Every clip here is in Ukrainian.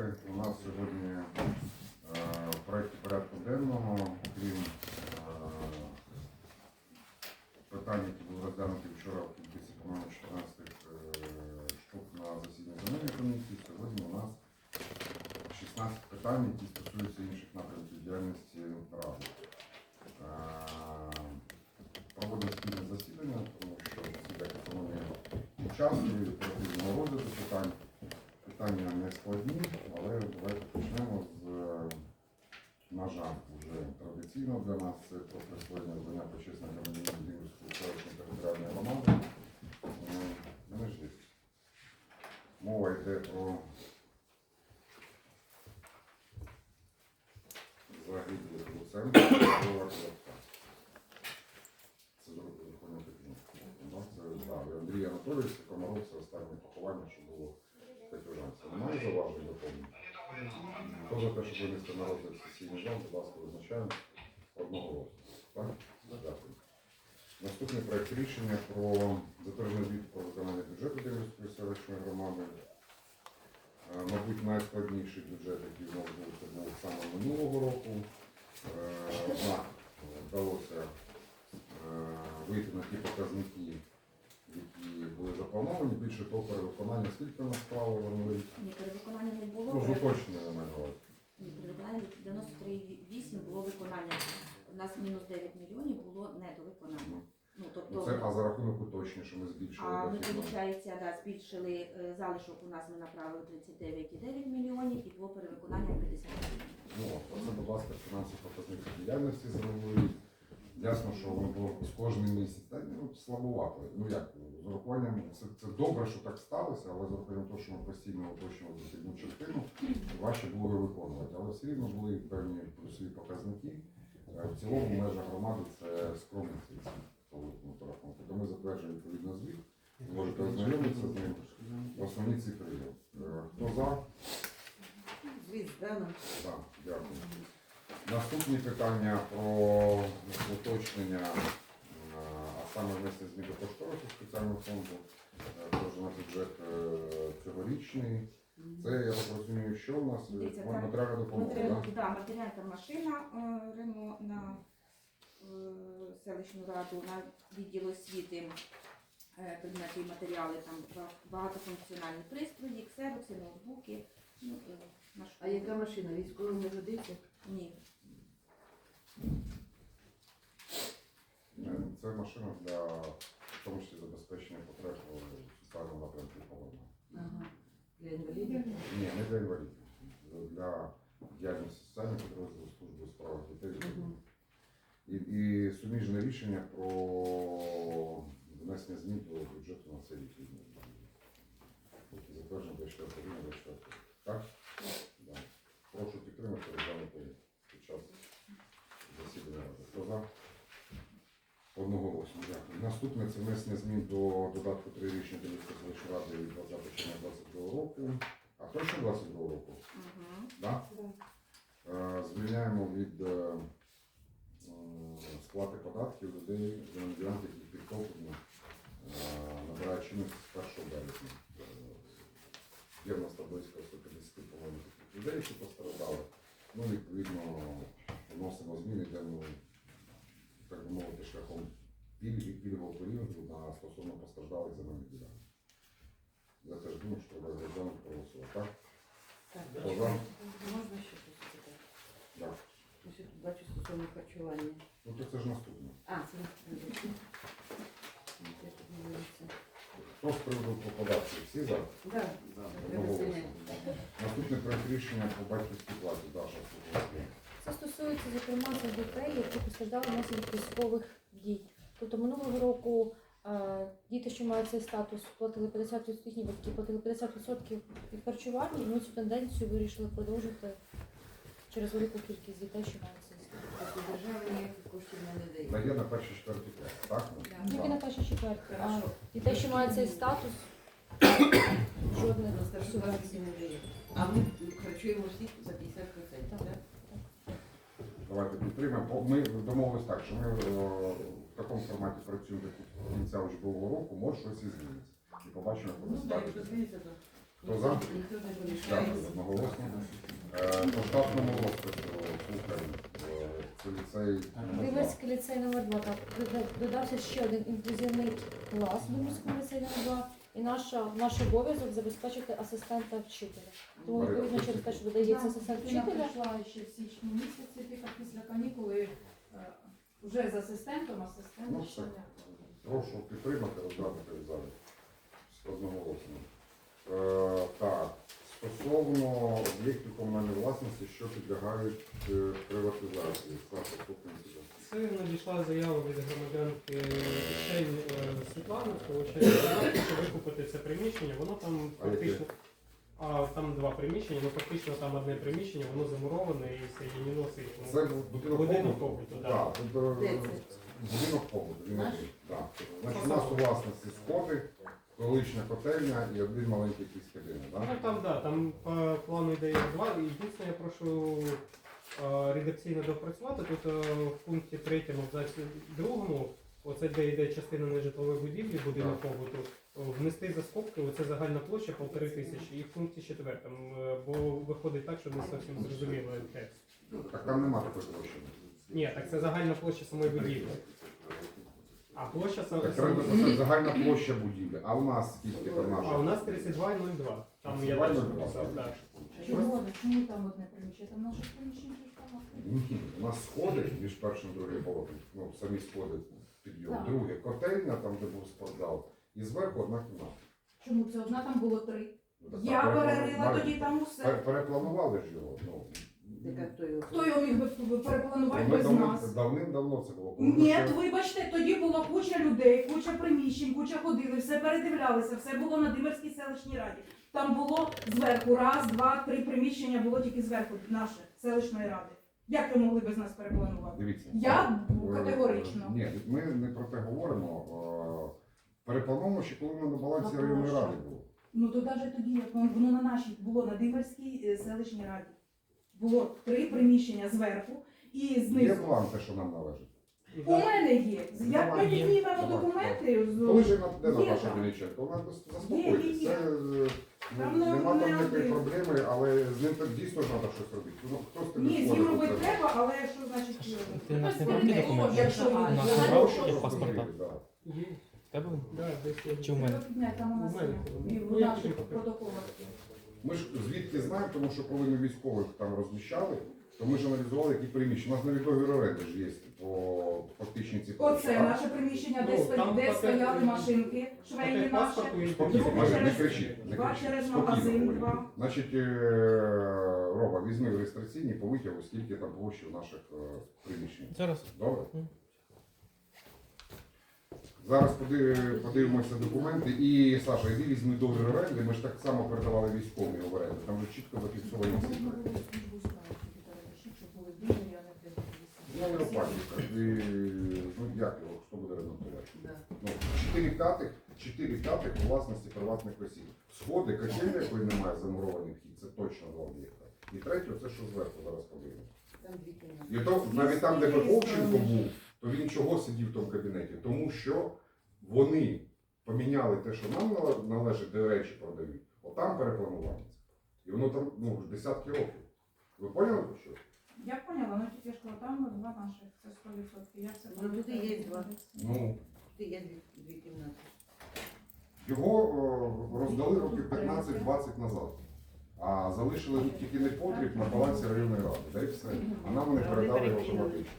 розпочати. У нас сьогодні е, в проєкті порядку денного, крім е, питань, які були розглянуті вчора в кількості, по-моєму, 14 е, штук на засіданні земельної комісії, сьогодні у нас 16 питань, які стосуються інших напрямків діяльності ради. Проводимо спільне засідання, тому що засідання економії часу і оперативного розгляду питань. Питання не складні, але давайте почнемо з, е, на жаль, вже традиційно для нас це про присвоєння звання почесного громадянина селищної територіальної громади. Е, десь. Мова йде про загиблих Клопка. Це зробили Верховний Кабінет. Це да, Андрій Анатолійович Комаров, це останнє поховання, що було в Петюжанці. Немає зауважень до повні? Хто за те, щоб винести на розгляд сесійний зал, будь ласка, визначаємо одного. Так? Дякую. Наступний проект рішення про затвердження звіту про виконання бюджету Дивівської селищної громади. Е, Мабуть, найскладніший бюджет, який в нас був, це був саме минулого року. Е, Однак е, вдалося вийти на ті показники, які були заплановані. Більше того, перевиконання скільки нас справи вернули? Ні, перевиконання не було. Ну, з уточнення на мене. увазі. Ні, перевиконання 93,8 було виконання. У нас мінус 9 мільйонів було недовиконання. Ну, тобто, Це, а за рахунок уточнення, що ми збільшили а ми, виходить, да, збільшили е, залишок у нас ми направили 39,9 мільйонів і було перевиконання 50 мільйонів. Ну, це, будь ласка, фінансові показники діяльності зробили. Ясно, що воно було з кожним місяць. Та ну, слабувато. Ну як, з урахуванням, це, це добре, що так сталося, але з урахуванням того, що ми постійно уточнювали дохідну частину, важче було його виконувати. Але все рівно були певні плюсові показники. Е, В цілому межах громади це скромний цифр по великому рахунку. То ми затверджуємо відповідно звіт. Можете ознайомитися з ним. Основні цифри є. Е, Хто за? Звіт здано. Так, дякую. Наступні питання про уточнення, е, а саме внесення змін до кошторису спеціального фонду, теж на бюджет цьогорічний. Це, я так розумію, що у нас Дивіться, так. матеріальна допомога, Матеріал, так? да, матеріальна машина е, Рено на е, селищну раду, на відділ освіти, е, предмети і матеріали, там ба- багатофункціональні пристрої, ксерокси, ноутбуки. Ну, е, на А школу. яка машина? Військова не годиться? Ні. Е, Це машина для в тому числі забезпечення потреб у соціальному напрямку. Ага. Для інвалідів? Ні, не для інвалідів. Для діяльності соціальних підрозділів служби у справах дітей. Мгм. І, і суміжне рішення про внесення змін до бюджету на цей рік. Затверджено 24 рівня 24. Так? Да. Прошу підтримати розглянути під час засідання. Хто за? Одноголосно, дякую. Наступне це внесення змін до додатку 3 рішення Донецької селищної ради від 20 червня 22 року. А точно 22 року? Угу. Да? Е, Звільняємо від е, м, сплати податків людей громадян, які підтоплені, набирають чинності з 1 березня. Е, Є в нас там близько 150 по-моєму, таких людей, які постраждали. Ну, відповідно, вносимо зміни, йдемо, так би мовити, шляхом пільги, пільгового періоду на стосовно постраждалих земельних ділянок. Я теж думаю, що треба розглянути проголосувати. Так? Так, Хто за? можна ще щось запитати? Так. Я ще тут бачу стосовно харчування. Ну, то це ж наступне. А, це не Я тут не дивлюся. Хто з приводу по податків? Всі за? Да, треба Одноголосно. зайняти. Наступне проект рішення по батьківській платі. Даша, слухайте. Це стосується, зокрема, дітей, які постраждали внаслідок військових дій. Тобто минулого року е, діти, що мають цей статус, платили 50%, їхні батьки платили 50% від харчування, і ми цю тенденцію вирішили продовжити через велику кількість дітей, що мають цей статус. Тобто держава ніяких коштів не дає. Дає на перший четвертий клас, так? Тільки на перші четверті, а дітей, що мають цей статус, На старший не дає. А ми харчуємо всіх за 50%, Так. Давайте підтримаємо. Ми домовились так, що ми е, в такому форматі працюємо до кінця учбового року, може щось і зміниться. І побачимо, як Ну, так, якщо зміниться, то Хто за? Ніхто не Дякую, вирішається. одноголосно. Е, По штатному розпису слухаємо. Е, Це ліцей. Дивецький ліцей номер 2 так дода- додався ще один інклюзивний клас до міського ліцею номер 2 і наша наш обов'язок забезпечити асистента вчителя. Тому відповідно через те, що додається асистент вчителя. прийшла ще в січні місяці, тільки після канікули е, вже з асистентом, асистент Ну, ще все. не. Прошу підтримати, розглянути в залі. Одноголосно. Е, Так, стосовно об'єктів комунальної власності, що підлягають е, приватизації. Саша. Це надійшла заява від громадянки Шейн е, Світлани хоче викупити це приміщення. Воно там фактично. А там два приміщення, ну фактично там одне приміщення, воно замуроване і все її не носить. Ну, Це будинок Будинок побуту? так. Так, е, будинок побуту. Він Наш? один. Так. Значить, у нас у власності сходи, колишня котельня і один маленький якийсь кабінет. Ну так? там да, там по плану йде два. І Єдине, я прошу е, редакційно допрацювати. Тут е, в пункті третьому, абзаці другому, оце де йде частина нежитлової будівлі, будинок побуту, внести за скобки, оце загальна площа полтори тисячі. І в пункті четвертому, е, бо виходить так, що не зовсім зрозуміло текст. Так там нема такої площі. Ні, так це загальна площа самої будівлі. А площа Так треба написати загальна площа будівлі. А у нас скільки там А у нас 32,02. Там я 32,02, теж написав, так. Чому, чому там одне приміщення? Там наше приміщення там. Ні, у нас сходи між першим і другим поверхом, ну самі сходи підйом. Так. Друге котельня, там де був спортзал, і зверху одна кімната. Чому це одна там було три? Ну, так Я перепланували. перерила тоді там усе. Пер- Перепланували ж його. Ну, Хто його? Хто його міг би перепланувати ми без давним- нас? давним-давно це було. Коли Ні, ще- вибачте, тоді була куча людей, куча приміщень, куча ходили, все передивлялися, все було на Димирській селищній раді. Там було зверху раз, два, три приміщення було тільки зверху наше селищної ради. Як ви могли без нас перепланувати? Дивіться. Я е, категорично. Ні, ми не про те говоримо. Е, Переплановуємо ще коли ми на балансі На районної ради було. Ну то навіть тоді, як воно воно на нашій було на Димирській е, селищній раді. Було три приміщення зверху і Є знизу. план те, що нам належить. У мене є. Як ми піднімемо документи, з- Коли ж на- де Є Наташа там. Мельниченко? Вона просто Є, заспокоїтесь. є, є. Це е, Там ну, не нема там ніякої один. проблеми, але з ним так дійсно треба щось робити. Ну, хто з Ні, з ним робити треба, але що значить? Ти нас не документи? якщо він У нас взагалі брав що ті паспорта? Є. В тебе? Да, десь є. Чи в мене? Підняти, там у нас є. І в наших протоколах. є. Ми ж звідки знаємо, тому що коли ми військових там розміщали, то ми ж аналізували, які приміщення. У нас навіть договір оренди ж є по фактичній ці Оце наше приміщення, де, Ну, сто- там де пакет- стояли машинки, швейні Пакет наші. паспорту і Спокійно, Друге Марія, не через- кричіть, не Два кричіть. через Спокійно магазин, говоріть. два. Значить, е, Рома, візьми в реєстраційні по витягу, скільки там площі в наших е, приміщень. Зараз. Добре? Мгм. Зараз поди- подивимося документи. І Саша, іди візьми договір оренди. Ми ж так само передавали військові в оренду. Там вже чітко зафіксовані цифри. а не Ну, ну, як його, хто буде ремонтувати? Ну, 4 п'ятих, 4 п'ятих у власності приватних осіб. Сходи, котельня, якої немає замурований вхід, це точно два об'єкта. І третє, це що зверху зараз подивимося. І то навіть там, де Верховченко був, то він чого сидів в тому кабінеті? Тому що вони поміняли те, що нам належить, де речі продають, отам перепланування. І воно там ну, десятки років. Ви поняли про що? Я поняла, ну тільки ж там два наших, це 100%. Я все Ну, туди є два. Ну, Ти є дві, дві кімнати. його о, роздали років 15-20 назад. А залишили тільки непотріб на балансі районної ради. Да і все. А нам вони передали його автоматично.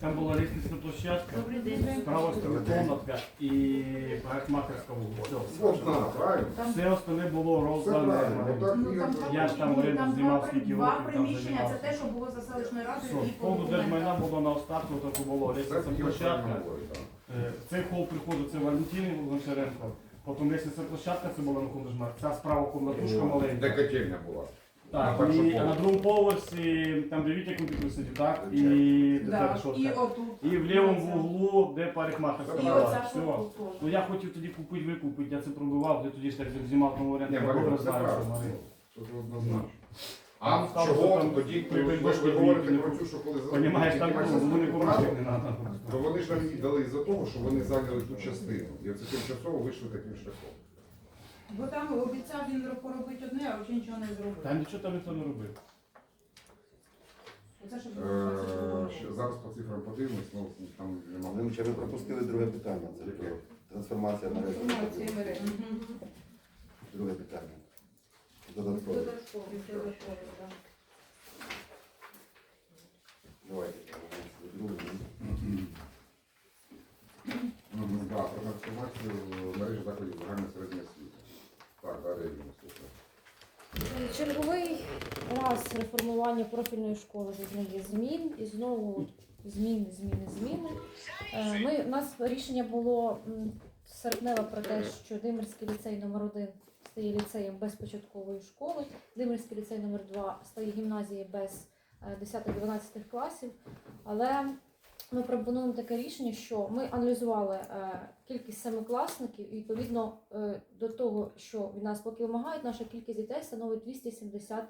Там була лестнична площадка, справа комнатка і парикмахерська вулиця. Правильно? Все остальне було Все роздане. Отак Ну, і от- Я ж там оренду знімав, скільки два років там приміщення, це займався. те, що було за селищною радою Все, і повну держмайна було на остатку, так було Це лестниця площадка. говорить, так. Е, Цей хол приходу це Валентин Гончаренко. Потім лестниця площадка, це була на Кундежмар. Ця справа комнатушка Де маленька. котельня була. Так, і а на другому поверсі, там де Вітя комп'ютер сидів, так? І Да, тепер і шостка. отут. І в лівому вуглу, де парикмахерська І була. Все. Ну я хотів тоді купити, викупити, я це пробивав, я тоді ж так знімав тому Ні, оренду. Марина, Добре це знаю, що правильно. Марина. Це однозначно. А Там чого там тоді, при ви ви ж ви говорите про цю, що коли Понімаєш, там ну, за вони свою не треба. то вони ж нам її дали за того, що вони зайняли ту частину. І це тимчасово вийшли таким шляхом. Бо там обіцяв він поробити одне, а вже нічого не зробив. Та нічого там ніхто не робив. Оце щоб Е, ще Зараз по цифрам подивимось, ну там немає. Володимирович, ви пропустили друге питання. Це таке трансформація мережі. Інформація мережі. Друге питання. Додаткові, додаткові, так. Давайте. Про трансформацію мережі закладів загальної середньої освіти. Так, далі слухаю. Черговий раз реформування профільної школи зазнає змін і знову зміни, зміни, зміни. Е, Ми, у нас рішення було серпневе про те, що Димирський ліцей номер 1 стає ліцеєм без початкової школи, Димирський ліцей номер 2 стає гімназією без е, 10-12 класів. Але ми пропонуємо таке рішення, що ми аналізували е, кількість семикласників, і відповідно е, до того, що від нас поки вимагають, наша кількість дітей становить 270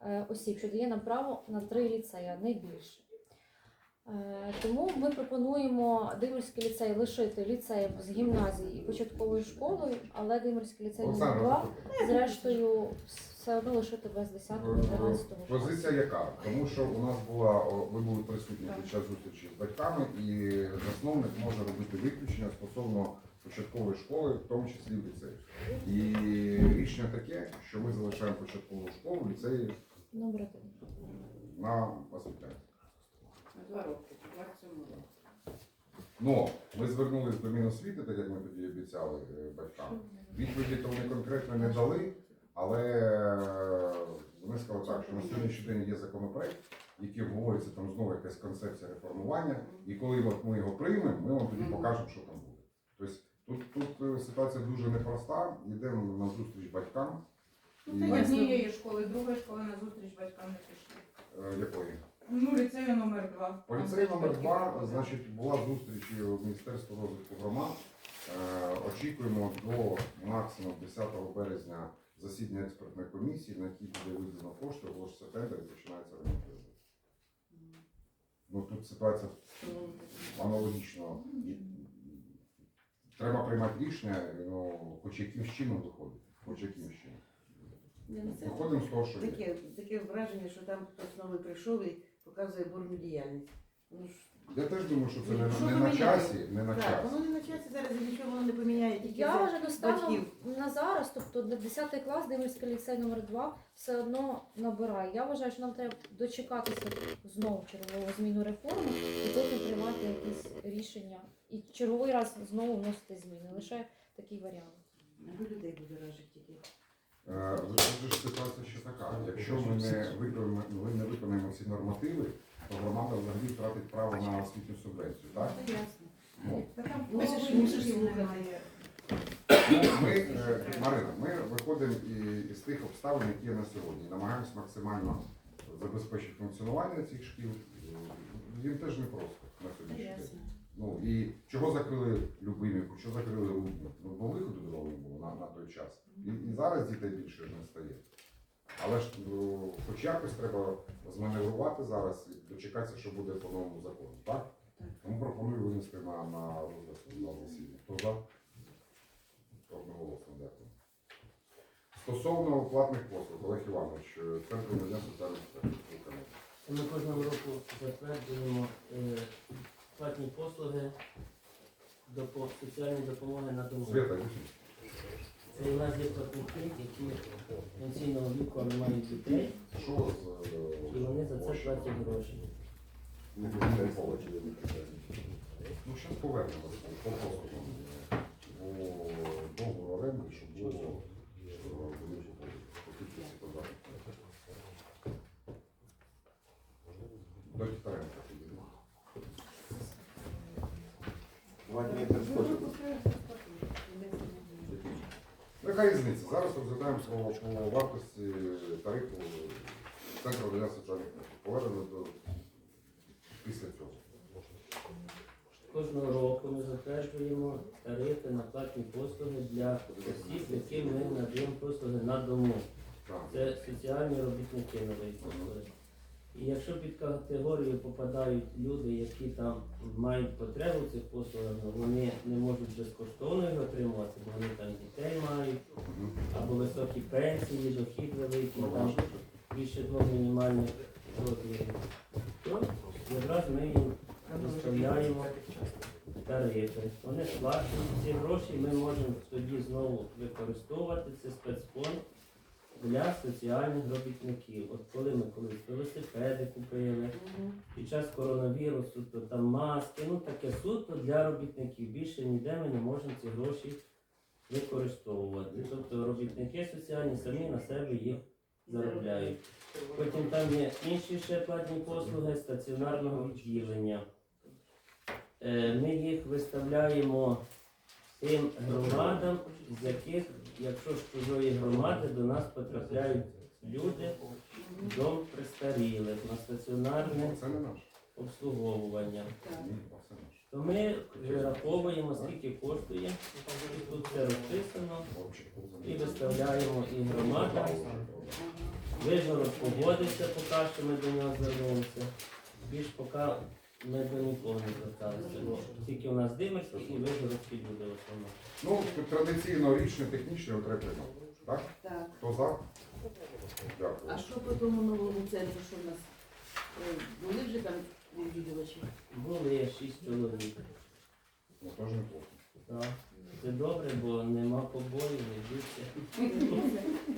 е, осіб, що дає нам право на три ліцеї, не більше. Е, Тому ми пропонуємо Димирський ліцей лишити ліцеєм з гімназії і початковою школою, але Димирський ліцей номер 2 зрештою все одно лишити без 10-11 Позиція яка? Тому що у нас була, ви були присутні під час зустрічі з батьками, і засновник може робити виключення стосовно початкової школи, в тому числі в ліцеї. І рішення таке, що ми залишаємо початкову школу в ліцеї Номер один. на освітянську. Два роки, 27 року. Ну, ми звернулись до Міносвіти, так як ми тоді обіцяли е, батькам. Відповіді то вони конкретно не дали, але е, вони сказали так, що на сьогоднішній день є законопроект, який обговорюється там знову якась концепція реформування, і коли от ми його приймемо, ми вам тоді покажемо, що там буде. Тобто тут, тут е, ситуація дуже непроста, йдемо на зустріч батькам. Ну, І, Однієї школи, другої школи на зустріч батькам не пішли. е, якої? Ну, ліцею номер два. По ліцею номер 2 значить, була зустріч у Міністерства розвитку громад. Е, Очікуємо до максимум 10 березня засідання експертної комісії, на якій буде виділено кошти, оголошується тендер і починається ремонт. Ну тут ситуація аналогічно. Треба приймати рішення, ну, хоч якимсь чином виходить. Хоч якимсь чином. Ні, ну це Виходимо з того, що є. таке, таке враження, що там хтось новий прийшов і показує бурну діяльність. Ну ж, Я теж думаю, що це не, Що не ви на міняєте? часі, не на так, часі. воно не на часі зараз і нічого воно не поміняє, тільки Я вже достану батьків. на зараз, тобто на 10 клас Димирський ліцей номер 2 все одно набирає. Я вважаю, що нам треба дочекатися знову чергового зміну реформи і потім приймати якісь рішення. І черговий раз знову вносити зміни. Лише такий варіант. Аби людей буде ражити тільки. Е, Тут ситуація ще така. Якщо ми не виконуємо, ми не виконаємо ці нормативи, то громада взагалі втратить право на освітню субвенцію. Так? Ну, ми, е, Марина, ми виходимо і- із тих обставин, які є на сьогодні. Намагаємось максимально забезпечити функціонування цих шкіл. Їм теж непросто на сьогоднішній день. ясно. Ну і чого закрили Любимівку, що закрили Рудник? Ну, бо виходу другого не було на, на той час. І, і зараз дітей більше не стає. Але ж ну, хоч якось треба зманеврувати зараз і дочекатися, що буде по новому закону, так? Тому пропоную винести на, на розгляд судового засідання. Хто за? Одноголосно, дякую. Стосовно платних послуг, Олег Іванович, е, Центр надання соціальних послуг. Ми кожного року затверджуємо е, платні послуги допо- соціальної допомоги на дому. Це у нас є платники, які пенсійного віку але мають дітей, е, і вони за це платять гроші. Не не. Ну, зараз повернемося по послугам. По договору оренди, щоб було кількості податку. До Тітаренка Яка різниця? Зараз розглядаємо по, по вартості тарифу Центру надання соціальних послуг. Повернемо до після цього. Кожного року ми затверджуємо тарифи на платні послуги для осіб, яким ми надаємо послуги на дому. Так. Це соціальні робітники нові послуги. І якщо під категорію попадають люди, які там мають потребу в цих послугах, ну, вони не можуть безкоштовно їх отримувати, бо вони там дітей мають, або високі пенсії, дохід великий, там більше двох мінімальних розмірів, то якраз ми їм виставляємо тарифи. Вони сплачують ці гроші, ми можемо тоді знову використовувати це спецфонд для соціальних робітників. От коли ми колись велосипеди купили, під час коронавірусу, то там маски, ну таке суто для робітників. Більше ніде ми не можемо ці гроші використовувати. Тобто робітники соціальні самі на себе їх заробляють. Потім там є інші ще платні послуги стаціонарного відділення. Е, Ми їх виставляємо тим громадам, з яких, якщо з чужої громади, до нас потрапляють люди в дом престарілих на стаціонарне обслуговування. То ми вираховуємо, скільки коштує, і тут все розписано, і виставляємо і громадам. Вижгород погодився, поки що ми до нього звернулися. Більш поки ми до нікого не зверталися. бо Тільки у нас димерські і вигородські люди в основному. Ну, традиційно рішення технічне отримано. Так? Так. Хто за? Дякую. А що по тому новому центру, що в нас? Е, Були вже там відвідувачі? Були шість чоловік. Ну, теж неплохо. Так. Це добре, бо нема побоїв, не більше.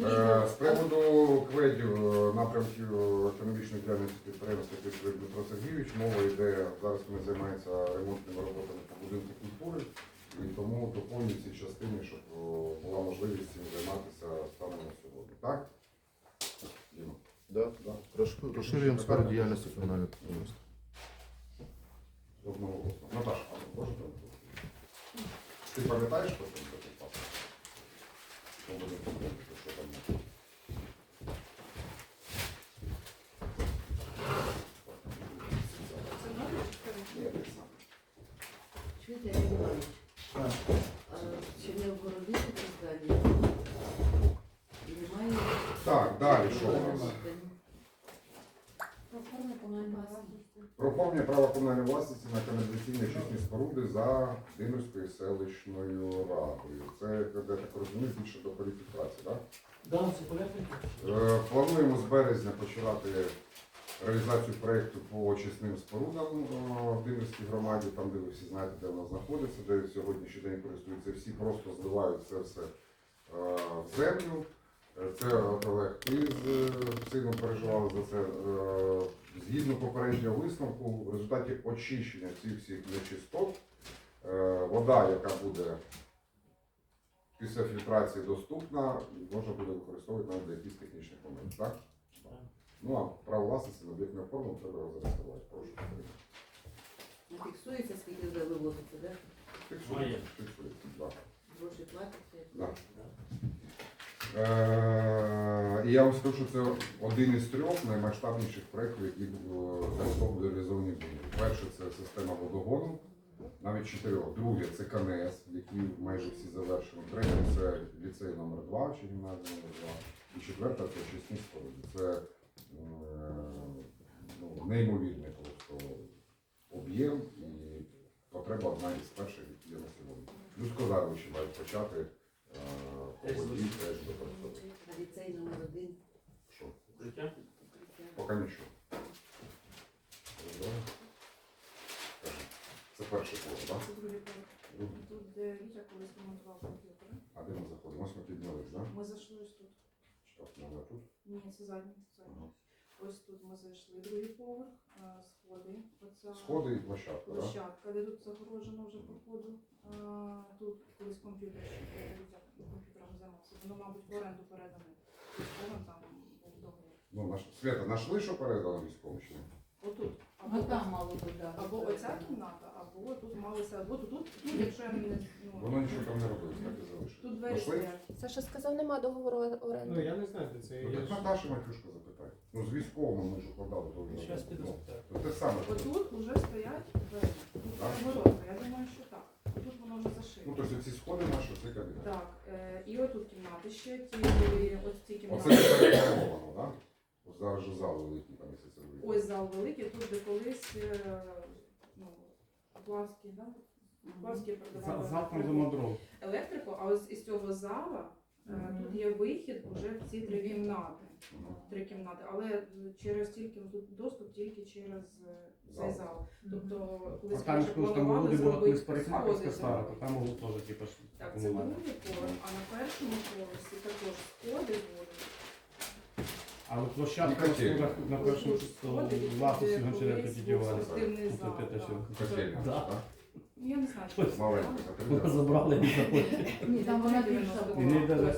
Е, З приводу кведів е, напрямків економічної діяльності підприємства Київський Дмитро Сергійович, мова йде, зараз вони займаються ремонтними роботами по будинку культури, і тому доповнюю в цій частині, щоб е, була можливість цим займатися станом на сьогодні. Так? Діма? Да? Да. Розш- Розширюємо сферу діяльності комунального підприємства. Одного голосу. Наташа, а можете? Ти пам'ятаєш, що там такий папа? Що буде купити, що там? Ні, так само. Чуєте, Ігор Іванович? Так. А Чи не огородити це здання? І Немає. Так, далі що у нас? Про Повне право комунальної власності на каналізаційні очисні споруди за Димирською селищною радою. Це, я так розумію, більше до кваліфікації, так? Да, це порядок. Е, Плануємо з березня починати реалізацію проєкту по очисним спорудам е, в Димирській громаді, там, де ви всі знаєте, де вона знаходиться, де сьогоднішній день користуються всі, просто зливають це все е, в землю. Це Олег, ти з сином переживали за це. Згідно попереднього висновку, в результаті очищення цих всіх нечистот, е, вода, яка буде після фільтрації доступна, можна буде використовувати навіть для якихось технічних моментів, так? Ну а право власності на об'єкт не оформлено, треба зареєструвати. Прошу. фіксується, скільки вже вивозиться, да? Фіксується, фіксується, так. Гроші платяться. Да. Е, І я вам скажу, що це один із трьох наймасштабніших проєктів, які е, будуть реалізовані будуть. Перше це система водогону, навіть чотирьох. Друге це КНС, які майже всі завершені. Третє це ліцей номер 2 чи гімназія номер 2 І четверта це очисні споруди. Це е, ну, неймовірний об'єм і потреба одна із перших, які є на сьогодні. Плюс Козаровичі мають почати е, Теж ліцей номер один. Що? Укриття? Поки нічого. Це перший коло, так? Це другий поверх. Другий. Тут, де Вітя колись ремонтував комп'ютер. А де ми заходимо? Ось ми піднялись, так? Ми зайшли ось тут. Що, треба тут. Ні, це задній. це задній. Ага. Ось тут ми зайшли. Другий поверх, а, сходи. Оця Сходи і площадка, так? площадка, де тут загорожено вже походу. А, Тут колись комп'ютер, ще комп'ютером займався. Воно, мабуть, в оренду передане. Військовим там був договір. Ну, наш... Свята, знайшли, що передали військовому чи ні? Отут. А там мало бути, да. Або оця кімната, або тут малися, або тут, тут, тут, якщо я не ну, Воно нічого там не робилось, так і залишилось. тут двері Знайшли? стоять. Саша сказав, нема договору оренди. Ну я не знаю, де це. Ну, Я так ж- Наташа Матюшка запитай. Ну, з військовими ми ж укладали договір. Щас піду Ну, спитаю. то Те саме. Отут вже стоять двері. Тут Так? перегородка, я думаю, що так. Тут воно вже Ну, зашито. тобто ці сходи наші, це кабінет. Так, е, і отут кімнати ще, ті, ось ці Оце кімнати. не перебудовано, так? Зараз же зал великий, там, якщо це великий. Ось зал великий, тут де колись е, ну, Плавський, да? Плавський продавав Завтра електрику. Електрику, а ось із цього зала е, тут є вихід вже в ці три кімнати. Три кімнати, але через тільки тут доступ тільки через е, цей Зал. зал. Тобто, А колись там раніше ж там планували люди була колись зробити парикмахерська сходи стара, то зробити. там було теж типу ж Так, це комунальне. другий поверх, а на першому поверсі також сходи будуть. Але площадка І на на першому власності Гончаренка спортивний зал, Котельня, Да. так? Ну, Я не знаю, що це. Маленька, Ми закрита. забрали і заходили. Ні, там вона більша І не була. даже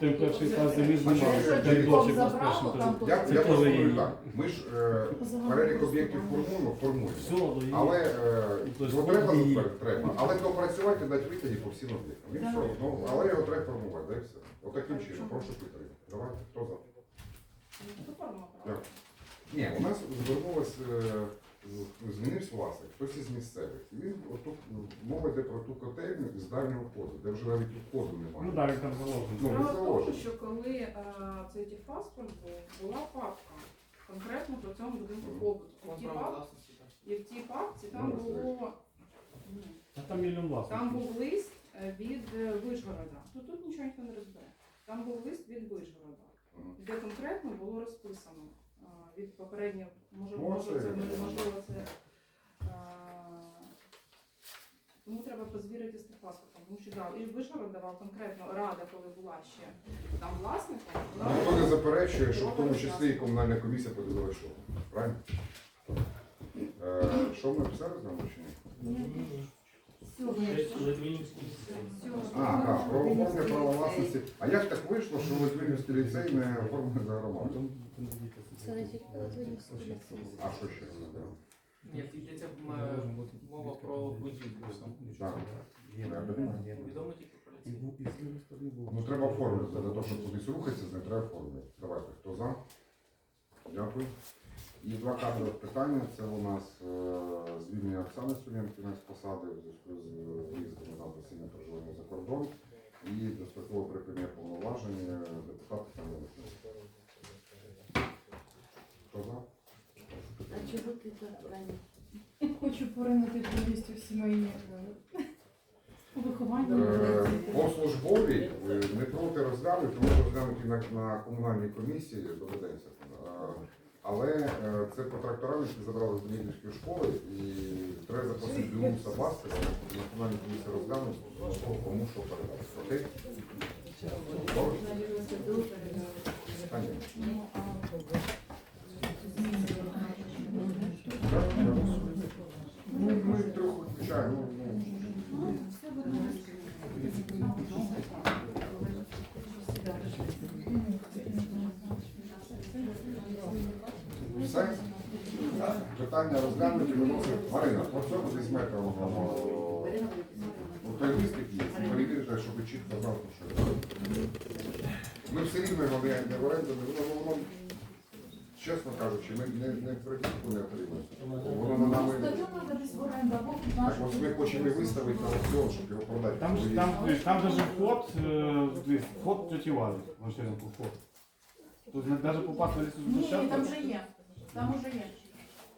І перший клас землі знімав, Якщо дай Дідом дочі забрало, безпечно. там то- Я, Це я теж просто її. говорю так. Ми ж е, перелік об'єктів формуємо, формуємо. До. Але е, Тобто його треба її. затвердити? Треба. Але допрацювати і дати відповіді по всім об'єктам. І все. Ну, але його треба формувати, да і все. Отаким чином. Прошу підтримати. Давайте, хто за? Форма. Ні, у нас звернулось, е, з- змінився власник, хтось із місцевих. І він отут ну, мова йде про ту котельню із дальнього входу, де вже навіть входу немає. Ну так, там заложений. Ну, Справа в тому, що коли е, цей техпаспорт був, була папка конкретно по цьому будинку Мгм. побуту. І в тій пап- І в тій папці там Ну, було ні, Та там мільйон власників. там був лист е, від е, Вишгорода. Тут тут нічого ніхто не розбере. Там був лист від Вишгорода. Де конкретно було розписано від попереднього, може, Ну, може це- можливо це. Тому треба позвірити з техпаспортом, тому що да, і Вишгород давав конкретно рада, коли була ще там власником. Ніхто не заперечує, що в тому числі і комунальна комісія подивилася, що. Правильно? Е, що ми все розглянули чи ні? А, так, про оформлення права власності. А як так вийшло, що Литвинівський ліцей не оформлений за громаду? Це не тільки Литвинівський ліцей. А що ще розглядали? Ні, йдеться мова про будівлю. Так. Відомо тільки про ліцей. Ну треба оформити, для того, щоб кудись рухатися, з ним треба оформити. Давайте, хто за? Дякую. І два кадрових питання. Це у нас е, звільнення Оксани Сулєнкіної з посади в зв'язку з виїздом на постійне проживання за кордон і дострокове припинення повноважень е, депутата. Хто за? А чого ти так? Хочу поринути повністю в сімейні е, виховання. Е, По службовій е, не проти розглянути, тому розглянути на, на комунальній комісії доведеться. Але е, це по тракторам, які забрали з Дмитрівської школи, і треба запросити Білуса Бастера, національну комісію комісії розглянути, кому що передати. Окей? Добре? Та ні. Так, Ми, ми трохи включаємо. ну, ну, Все? Питання розглянуті, виносимо. Марина, по цьому десь метро. Ну, той лист який є, перевірте, щоб ви чітко знали, що це. Ми все рівно його не, не в оренду, не воно, воно, кажучи, ми не, не прибутку не отримаємо. Воно на нами. В Так ось ми хочемо виставити на аукціон, щоб його продати. Там, ж- там, там даже вход, е, дивись, вход теті Валі, вход. Тут навіть попасти на лісу Ні, там вже є. Там уже є.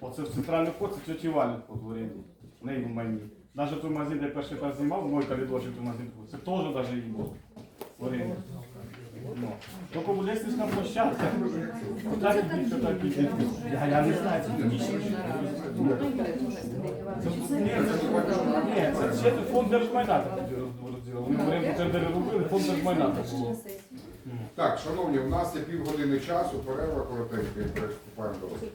Оце в центральний вход, це теті Валі вход в оренді. В неї в майні. Навіть той магазин, де я перший раз знімав, мой коридорчик той магазин, це теж навіть її в оренді. Ну. Тільки лестнична площадка. Отак ідіть, отак ідіть. Я, не знаю, це ні, це, ні, це, ще фонд держмайната розділив. Вони в оренду фонд держмайна так було. Так, шановні, у нас є півгодини часу, перерва коротенька і приступаємо до розгляду.